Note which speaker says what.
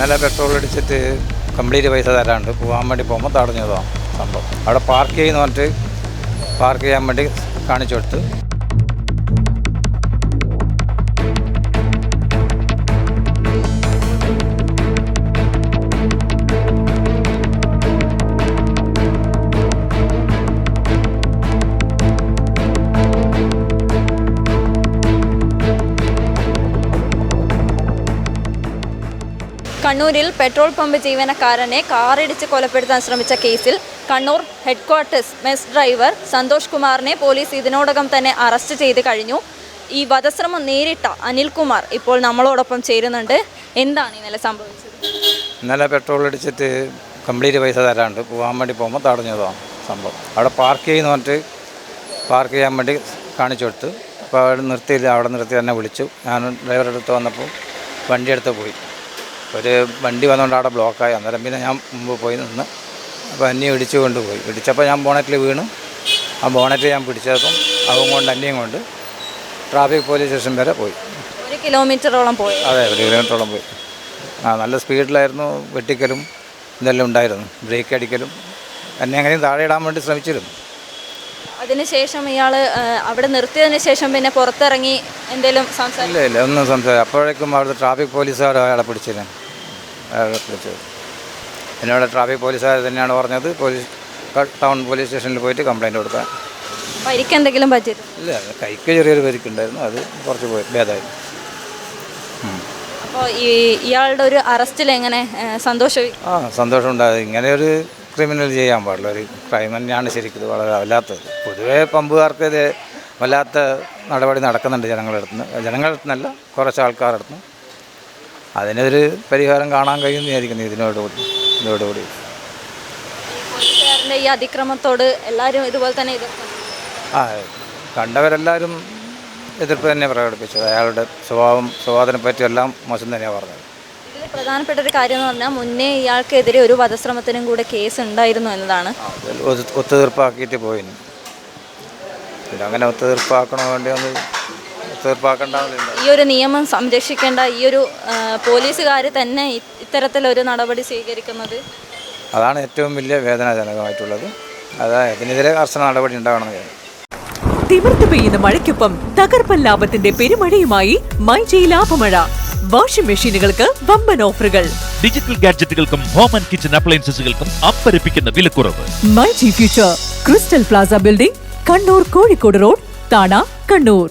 Speaker 1: ഇന്നലെ പെട്രോൾ അടിച്ചിട്ട് കംപ്ലീറ്റ് പൈസ തരാണ്ട് പോകാൻ വേണ്ടി പോകുമ്പോൾ തടഞ്ഞതാണ് സംഭവം. അവിടെ പാർക്ക് ചെയ്യുന്ന പറഞ്ഞിട്ട് പാർക്ക് ചെയ്യാൻ വേണ്ടി കാണിച്ചു കൊടുത്ത്.
Speaker 2: കണ്ണൂരിൽ പെട്രോൾ പമ്പ് ജീവനക്കാരനെ കാറിടിച്ച് കൊലപ്പെടുത്താൻ ശ്രമിച്ച കേസിൽ Kannur headquarters mess driver Santhosh കുമാറിനെ പോലീസ് ഇതിനോടകം തന്നെ അറസ്റ്റ് ചെയ്ത് കഴിഞ്ഞു. ഈ വധശ്രമം നേരിട്ട അനിൽകുമാർ ഇപ്പോൾ നമ്മളോടൊപ്പം ചേരുന്നുണ്ട്. എന്താണ് ഇന്നലെ സംഭവിച്ചത്?
Speaker 1: ഇന്നലെ പെട്രോൾ അടിച്ചിട്ട് കംപ്ലീറ്റ് പൈസ തരാണ്ട് പോകാൻ വേണ്ടി പോകുമ്പോൾ തടഞ്ഞതാണ് സംഭവം. അവിടെ പാർക്ക് ചെയ്യുന്ന പറഞ്ഞിട്ട് പാർക്ക് ചെയ്യാൻ വേണ്ടി കാണിച്ചു കൊടുത്തു. അപ്പോൾ അവിടെ നിർത്തിയില്ല അവിടെ നിർത്തി തന്നെ വിളിച്ചു. ഞാൻ ഡ്രൈവറുടെ അടുത്ത് വന്നപ്പോൾ വണ്ടിയെടുത്ത് പോയി. ഒരു വണ്ടി വന്നുകൊണ്ട് അവിടെ ബ്ലോക്കായി. അന്നേരം പിന്നെ ഞാൻ മുമ്പ് പോയി നിന്ന് അപ്പോൾ അന്യെ ഇടിച്ചു കൊണ്ടുപോയി. ഇടിച്ചപ്പോൾ ഞാൻ ബോണറ്റിൽ വീണു. ആ ബോണറ്റ് ഞാൻ പിടിച്ചപ്പം അവൻ കൊണ്ട് അന്യം കൊണ്ട് ട്രാഫിക് പോലീസ് സ്റ്റേഷൻ വരെ പോയി.
Speaker 2: ഒരു കിലോമീറ്ററോളം പോയി.
Speaker 1: അതെ ഒരു കിലോമീറ്ററോളം പോയി. ആ നല്ല സ്പീഡിലായിരുന്നു വെട്ടിക്കലും ഇതെല്ലാം ഉണ്ടായിരുന്നു. ബ്രേക്ക് അടിക്കലും എന്നെ എങ്ങനെയും താഴെ ഇടാൻ വേണ്ടി ശ്രമിച്ചിരുന്നു.
Speaker 2: അതിനുശേഷം ഇയാൾ അവിടെ നിർത്തിയതിന് ശേഷം പിന്നെ പുറത്തിറങ്ങി എന്തെങ്കിലും സംസാരിച്ചു
Speaker 1: ഇല്ല ഇല്ല ഒന്നും സംസാരിക്കും അപ്പോഴേക്കും അവിടുത്തെ ട്രാഫിക് പോലീസുകാർ അയാളെ പിടിച്ചിരുന്നു. അയാളെ പിടിച്ചത് എന്നോട് ട്രാഫിക് പോലീസുകാർ തന്നെയാണ് പറഞ്ഞത്? പോലീസ് ടൗൺ പോലീസ് സ്റ്റേഷനിൽ പോയിട്ട് കംപ്ലൈന്റ് കൊടുക്കാൻ.
Speaker 2: പരിക്ക് എന്തെങ്കിലും പറ്റിയത്?
Speaker 1: ഇല്ല കൈക്ക് ചെറിയൊരു പരിക്കുണ്ടായിരുന്നു അത് കുറച്ച് പോയി ഭേദമായി
Speaker 2: അപ്പോൾ ഈ ഇയാളുടെ ഒരു അറസ്റ്റിൽ എങ്ങനെ സന്തോഷം
Speaker 1: ആ സന്തോഷമുണ്ടായത് ഇങ്ങനെ ഒരു ക്രിമിനൽ ചെയ്യാൻ പാടില്ല. ഒരു ക്രൈം തന്നെയാണ് ശരിക്കും വളരെ വല്ലാത്തത്. പൊതുവേ പമ്പുകാർക്ക് ഇത് വല്ലാത്ത നടപടി നടക്കുന്നുണ്ട് ജനങ്ങളുടെ അടുത്ത് നിന്ന്. ജനങ്ങളുടെ അടുത്ത് കുറച്ച് ആൾക്കാരുടെ അടുത്ത് അതിനൊരു പരിഹാരം കാണാൻ കഴിയും വിചാരിക്കുന്നു ഇതിനോടുകൂടി ഇതോടുകൂടി
Speaker 2: ഈ അതിക്രമത്തോട് എല്ലാവരും ഇതുപോലെ തന്നെ
Speaker 1: ആ കണ്ടവരെല്ലാവരും എതിർപ്പ് തന്നെ പ്രകടിപ്പിച്ചത്. അയാളുടെ സ്വഭാവം സ്വഭാവത്തിനെ പറ്റി എല്ലാം മോശം തന്നെയാണ് പറഞ്ഞത്.
Speaker 2: ഇതിൽ പ്രധാനപ്പെട്ട ഒരു കാര്യം എന്ന് പറഞ്ഞാൽ മുന്നേ ഇയാൾക്കെതിരെ ഒരു വധശ്രമത്തിനും കൂടെ കേസ് ഉണ്ടായിരുന്നു എന്നതാണ്.
Speaker 1: ഒത്തുതീർപ്പാക്കിയിട്ട് പോയിന്. പിന്നെ അങ്ങനെ ഒത്തുതീർപ്പാക്കണോ വേണ്ടി ഒന്ന്
Speaker 2: ഈ ഒരു നിയമം സംരക്ഷിക്കേണ്ട ഈ ഒരു പോലീസുകാർ തന്നെ ഇത്തരത്തിലൊരു നടപടി സ്വീകരിക്കുന്നത്?
Speaker 1: അതാണ് ഏറ്റവും വലിയ വേദനാജനകമായിട്ടുള്ളത്. അത് അതിനെതിരെ കർശന നടപടി ഉണ്ടാവണം ഞാൻ
Speaker 3: തിമിർത്ത് പെയ്യുന്ന മഴയ്ക്കൊപ്പം തകർപ്പൻ ലാഭത്തിന്റെ പെരുമഴയുമായി മൈജി ലാഭമഴ. വാഷിംഗ് മെഷീനുകൾക്ക് വമ്പൻ ഓഫറുകൾ.
Speaker 4: ഡിജിറ്റൽ ഗാഡ്ജറ്റുകൾക്കും ഹോം ആൻഡ് കിച്ചൺ അപ്ലയൻസസുകൾക്കും അമ്പരപ്പിക്കുന്ന വിലക്കുറവ്.
Speaker 3: MyG future crystal plaza building Kannur Kozhikode road Thana Kannur.